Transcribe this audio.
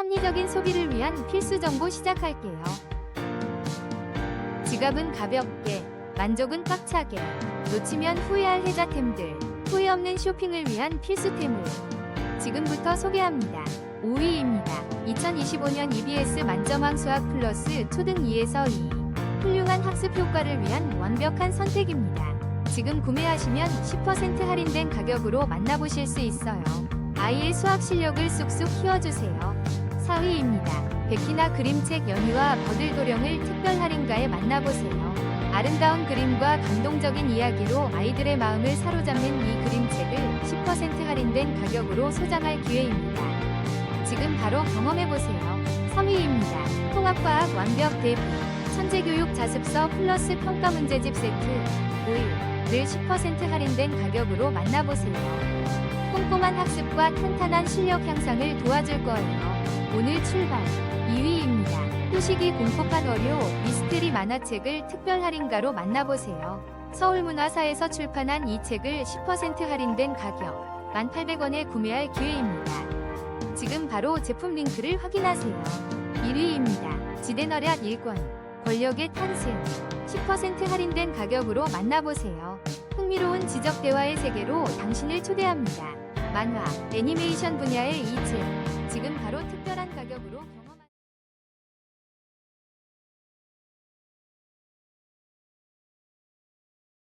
합리적인 소비를 위한 필수 정보 시작할게요. 지갑은 가볍게, 만족은 꽉차게, 놓치면 후회할 혜자템들, 후회 없는 쇼핑을 위한 필수템을 지금부터 소개합니다. 5위입니다. 2025년 EBS 만점왕 수학 플러스 초등 2에서 2. 훌륭한 학습 효과를 위한 완벽한 선택입니다. 지금 구매하시면 10% 할인된 가격으로 만나보실 수 있어요. 아이의 수학 실력을 쑥쑥 키워주세요. 4위입니다. 백희나 그림책 연희와 버들도령을 특별 할인가에 만나보세요. 아름다운 그림과 감동적인 이야기로 아이들의 마음을 사로잡는 이 그림책을 10% 할인된 가격으로 소장할 기회입니다. 지금 바로 경험해보세요. 3위입니다. 통합과학 완벽 대비 천재교육 자습서 플러스 평가 문제집 세트 5일 늘10% 할인된 가격으로 만나보세요. 꼼꼼한 학습과 탄탄한 실력 향상을 도와줄 거예요. 오늘 출발 2위입니다. 후식이 공포판 어료 미스테리 만화책을 특별 할인가로 만나보세요. 서울문화사에서 출판한 이 책을 10% 할인된 가격 1,800원에 구매할 기회입니다. 지금 바로 제품 링크를 확인하세요. 1위입니다. 지대너략 1권 권력의 탄생 10% 할인된 가격으로 만나보세요. 흥미로운 지적 대화의 세계로 당신을 초대합니다. 만화, 애니메이션 분야의 이 책 지금 바로 특별한 가격으로